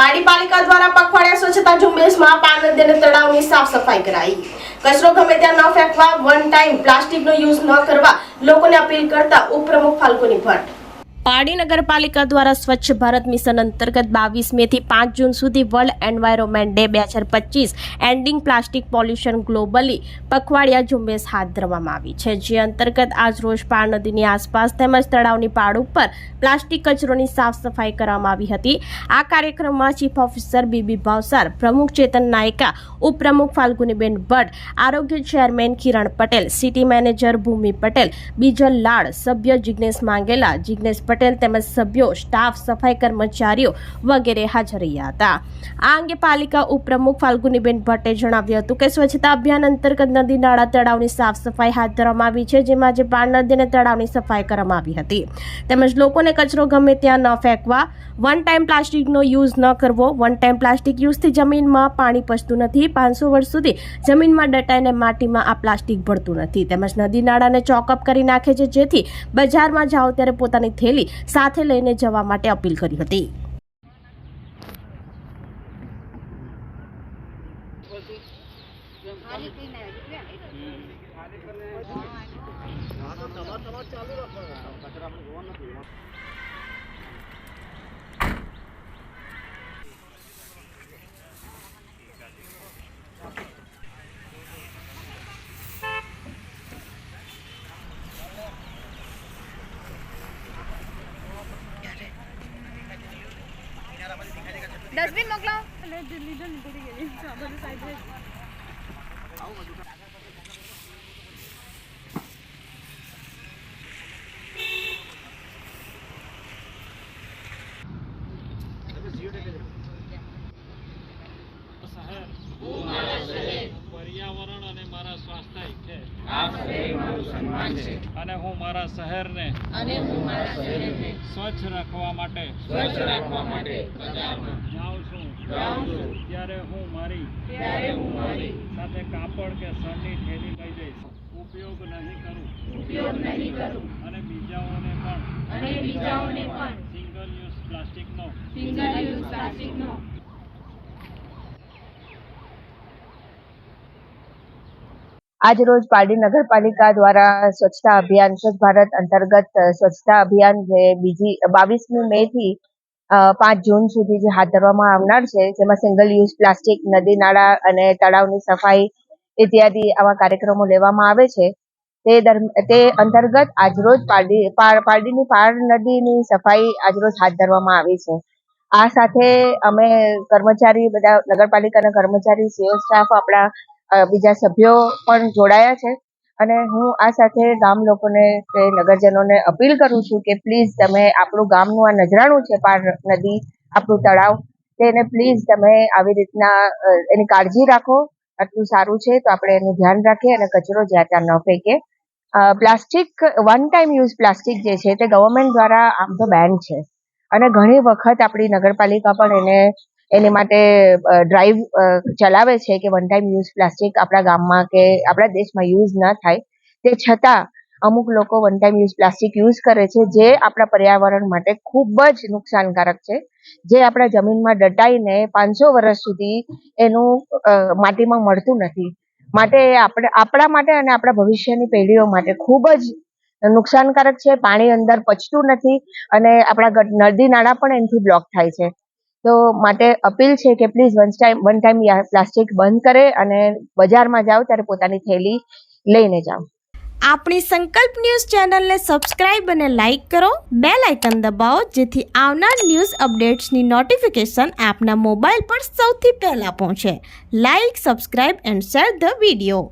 પાડી પાલિકા દ્વારા પખવાડિયા સ્વચ્છતા ઝુંબેશમાં પાન નદી અને તળાવની સાફ સફાઈ કરાઈ. કચરો ગમે ત્યાં ન ફેંકવા વન ટાઈમ પ્લાસ્ટિકનો યુઝ ન કરવા લોકોને અપીલ કરતા ઉપપ્રમુખ ફાલ્ગુની ભટ્ટ. પાડી નગરપાલિકા દ્વારા સ્વચ્છ ભારત મિશન અંતર્ગત બાવીસ મે થી પાંચ જૂન સુધી વર્લ્ડ એન્વાયરમેન્ટ ડે બે હજાર પચીસ એન્ડિંગ પ્લાસ્ટિક પોલ્યુશન ગ્લોબલી પખવાડિયા ઝુંબેશ હાથ ધરવામાં આવી છે. જે અંતર્ગત આજ રોજ પાર નદીની આસપાસ તેમજ તળાવની પાડ ઉપર પ્લાસ્ટિક કચરોની સાફ સફાઈ કરવામાં આવી હતી. આ કાર્યક્રમમાં ચીફ ઓફિસર બીબી ભાવસાર, પ્રમુખ ચેતન નાયકા, ઉપપ્રમુખ ફાલ્ગુનીબેન ભટ્ટ, આરોગ્ય chairman Kiran Patel, city manager Bhumi Patel, Bijal Lad, સભ્ય જિજ્ઞેશ માંગેલા જિજ્ઞેશ પટેલ તેમજ સભ્યો, સ્ટાફ, સફાઈ કર્મચારીઓ વગેરે હાજર રહ્યા હતા. આ અંગે પાલિકા ઉપપ્રમુખ ફાલ્ગુનીબેન ભટ્ટે જણાવ્યું હતું કે સ્વચ્છતા અભિયાન અંતર્ગત નદી, નાળા, તળાવની સાફ સફાઈ હાથ ધરવામાં આવી છે, જેમાં આજે પાણ નદી અને તળાવની સફાઈ કરવામાં આવી હતી. તેમજ લોકોને કચરો ગમે ત્યાં ન ફેંકવા વન ટાઈમ પ્લાસ્ટિકનો યુઝ ન કરવો. વન ટાઈમ પ્લાસ્ટિક યુઝથી જમીનમાં પાણી પચતું નથી. પાંચસો વર્ષ સુધી જમીનમાં દટાઈને માટીમાં આ પ્લાસ્ટિક ભળતું નથી. તેમજ નદી, નાળાને ચોકઅપ કરી નાખે છે, જેથી બજારમાં જાઓ ત્યારે પોતાની થેલી સાથે લઈને જવા માટે અપીલ કરી હતી. ડસ્ટબિન મોકલાવો એટલે લીધો ને ભૂલી ગઈ આ બધું સાઈડ પર્યાવરણ અને મારા સ્વાસ્થ્ય છે. અને હું મારા શહેરને સ્વચ્છ રાખવા માટે જાઉં છું. ત્યારે હું મારી સાથે કાપડ કે શરની થેલી લઈ જઈશ. ઉપયોગ નહીં કરું. ઉપયોગ નહીં કરું. અને બીજાઓને પણ સિંગલ યુઝ પ્લાસ્ટિકનો આજરોજ પારડી નગરપાલિકા દ્વારા સ્વચ્છતા અભિયાન, સ્વચ્છ ભારત અંતર્ગત સ્વચ્છતા અભિયાન જે બીજી, બાવીસમી મે થી પાંચ જૂન સુધી જે હાથ ધરવામાં આવનાર છે, જેમાં સિંગલ યુઝ પ્લાસ્ટિક નદી, નાળા અને તળાવની સફાઈ ઇત્યાદિ આવા કાર્યક્રમો લેવામાં આવે છે. તે તે અંતર્ગત આજરોજ પારડી, પાર- પારડીની પાર નદીની સફાઈ આજરોજ હાથ ધરવામાં આવી છે. આ સાથે અમે કર્મચારી બધા, નગરપાલિકાના કર્મચારી, સીઓ સ્ટાફ, આપણા બીજા સભ્યો પણ જોડાયા છે. અને હું આ સાથે ગામ લોકોને કે નગરજનોને અપીલ કરું છું કે પ્લીઝ તમે આપણું ગામનું આ નજરાણું છે, પાર નદી, આપણું તળાવ તેને પ્લીઝ તમે આવી રીતના એની કાળજી રાખો. આટલું સારું છે તો આપણે એનું ધ્યાન રાખીએ અને કચરો જ્યાં ત્યાં ન ફેંકીએ. Plastic one time use plastic જે છે તે ગવર્મેન્ટ દ્વારા આમ તો બેન છે. અને ઘણી વખત આપણી નગરપાલિકા પણ એને એની માટે ડ્રાઈવ ચલાવે છે કે વન ટાઈમ યુઝ પ્લાસ્ટિક આપણા ગામમાં કે આપણા દેશમાં યુઝ ન થાય. તે છતાં અમુક લોકો one time use plastic use કરે છે, જે આપણા પર્યાવરણ માટે ખૂબ જ નુકસાનકારક છે. જે આપણા જમીનમાં દટાઈને પાંચસો વર્ષ સુધી એનું માટીમાં મળતું નથી. માટે આપણે, આપણા માટે અને આપણા ભવિષ્યની પેઢીઓ માટે ખૂબ જ નુકસાનકારક છે. પાણી અંદર પચતું નથી અને આપણા નદી નાળા પણ એનાથી બ્લોક થાય છે. તો માટે અપીલ છે કે please one time one time plastic બંધ કરે અને બજારમાં જાઓ ત્યારે પોતાની થેલી લઈને જાઓ. આપણી સંકલ્પ ન્યૂઝ ચેનલને સબસ્ક્રાઇબ અને લાઇક કરો. બે લાઇકન દબાવો, જેથી આવનાર ન્યૂઝ અપડેટ્સની નોટિફિકેશન આપના મોબાઈલ પર સૌથી પહેલાં પહોંચે. Like subscribe and share the video